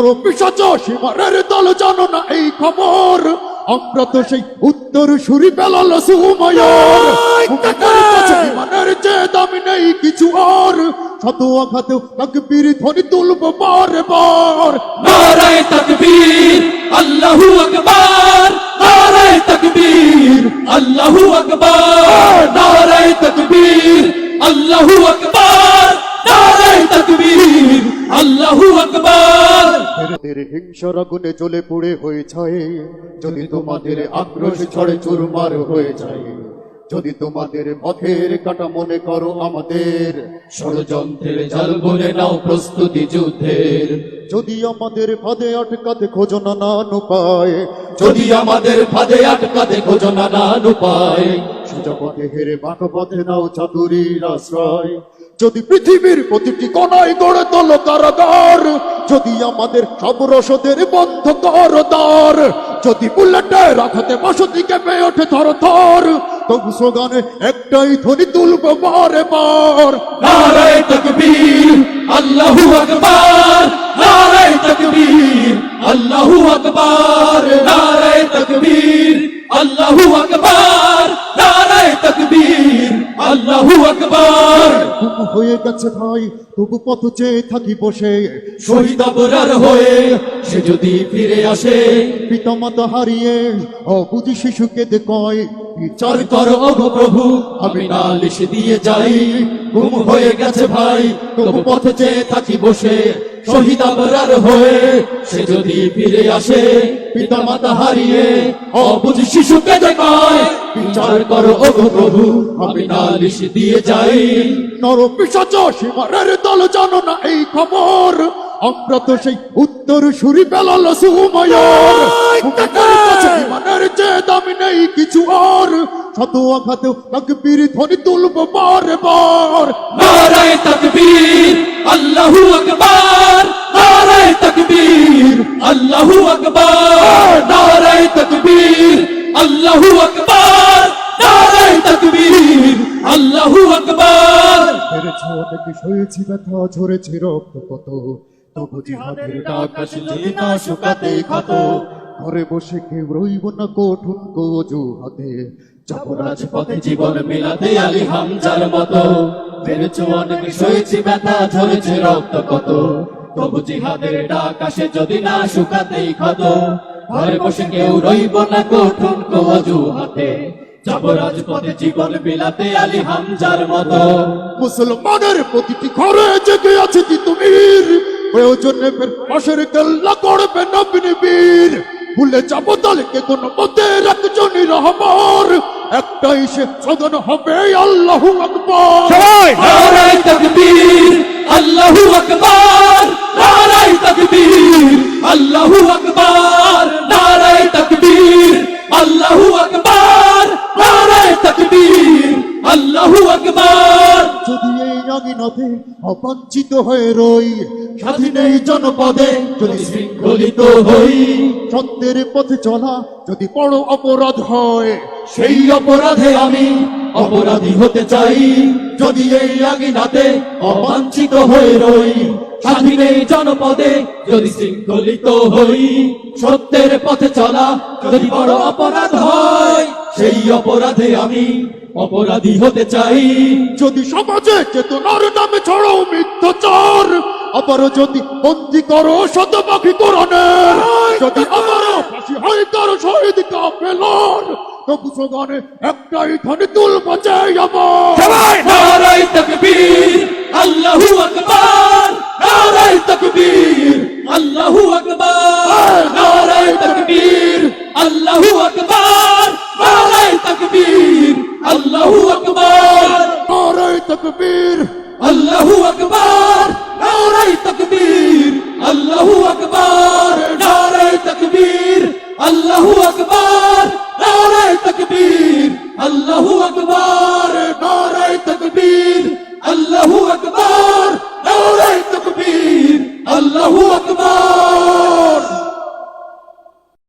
নর পিসাচ সীমারের দল জানো না এই খবর। আমরা তো সেই উত্তর সুরি পেলাল সুময়র যে দামি নেই কিছু আর। শত তাকবীর ধ্বনি তুলব বার বার। নারায় তকবীর আল্লাহু আকবার। নারায় তকবীর আল্লাহু আকবার। নারায় তকবীর আল্লাহু আকবার। নারায় তকবীর আল্লাহু আকবার। এদের হিংসার আগুনে জ্বলে পুড়ে হয়ে যায়। যদি তোমাদের আক্রোশ ছড়ে চুরমার হয়ে যায়, যদি তোমাদের পথের কাটা মনে করো আমাদের, ষড়যন্ত্রের জাল বলে নাও প্রস্তুতি যুদ্ধের। যদি আমাদের ফাঁদে আটকাতে খোঁজো না নান উপায় যদি আমাদের ফাঁদে আটকাতে খোঁজো না উপায় সোজা পথে হেরে বাঁক পথে নাও চাতুরীর আশ্রয়। যদি পৃথিবীর প্রতিটি কোনায় গড়ে তোলো কারাগার, যদি আমাদের সব রসদের বন্ধ কর দ্বার যদি বুলেটে রাখাতে বসতি কেঁপে ওঠে থর থর তবু স্লোগানে একটাই ধ্বনি তুলব বারে বার নারায় তকবীর হয়ে গেছে ভাই তবু পথ চেয়ে থাকি বসে। শহীদ অপরার হয়ে সে যদি ফিরে আসে পিতামাতা হারিয়ে অবুধি শিশুকে কেঁদে কয় বিচার করো ওগো প্রভু আমি নালিশ দিয়ে যাই। গুম হয়ে গেছে ভাই তবু পথে চেয়ে থাকি বসে। শহীদ আবরার হয়ে সে যদি ফিরে আসে পিতা মাতা হারিয়ে অবুঝ শিশুকে দেখায় বিচার করো ওগো প্রভু আমি নালিশ দিয়ে যাই। নর পিসাচ সীমারের দল জানো না এই খবর আমরা তো সেই উত্তর সুরি পেলাল সুময়র। মুখের কাছে যে দামি নেই কিছু আর। শত আঘাতেও তাকবীর ধ্বনি তুলব বার বার। নারায় তকবীর আল্লাহু আকবার। নারায় তকবীর আল্লাহু আকবার। নারায় তকবীর আল্লাহু আকবার। নারায় তকবীর আল্লাহু আকবার। পেরেছ অনেক সয়েছি ব্যথা ঝরেছে রক্ত কত? তবু জিহাদের ডাক আসে যদি না শুকাতে ক্ষত ঘরে বসে কেউ রইব না কঠুন কোজু হাতে যাব রাজপথে জীবন মেলাতে আলী হামজার মতো। মেরেছো অনেক সয়েছি ব্যথা ঝরেছে রক্ত কত। তবু জিহাদের ডাক আসে যদি না শুকাতেই ক্ষত। ঘরে বসে কেউ রইব না কঠুন কোজু হাতে যাব রাজপথে জীবন বিলাতে আলী হামজার মতো। মুসলমানের প্রতিটি ঘরে জেগে আছে তিতুমির প্রয়োজনে পাশের কেল্লা করবে নবীন বীর। ভুলে যাব দলকে কোন মতে একজনই রহমার। একটাই সে সদন হবে আল্লাহু আকবার। নারায় তকবীর আল্লাহু আকবার নারায় তকবীর আল্লাহু আকবার নারায় তকবীর আল্লাহু আকবার নারায় তকবীর আল্লাহু আকবার। যদি এই আঙিনাতে অবাঞ্ছিত হয়ে রই স্বাধীন এই জনপদে যদি শৃঙ্খলিত হই সত্যের পথে চলা যদি বড় অপরাধ হয় সেই অপরাধে আমি অপরাধী হতে চাই। যদি এই আগিনাতে অবাঞ্ছিত হয়ে রই স্বাধীন এই জনপদে যদি শৃঙ্খলিত হই সত্যের পথে চলা যদি বড় অপরাধ হয় সেই অপরাধে আমি অপরাধী হতে চাই। যদি সমাজে চেতনার নামে ছড়াও মিথ্যাচার আবারও যদি বন্দি করো শতপাখি কোরআনের যদি আবারও ফাঁসি হয় কারও শহীদ কাফেলার তবু স্লোগানে একটাই ধ্বনি তুলব চাই আমার তকবীর আল্লাহু আকবার নারায় তকবীর আল্লাহু আকবার নারায় তকবীর আল্লাহু আকবার নারায় তকবীর আল্লাহু আকবার। নারায় তকবীর। আল্লাহু আকবার নারাই তকবীর আল্লাহু আকবার নারাই তকবীর আল্লাহু আকবার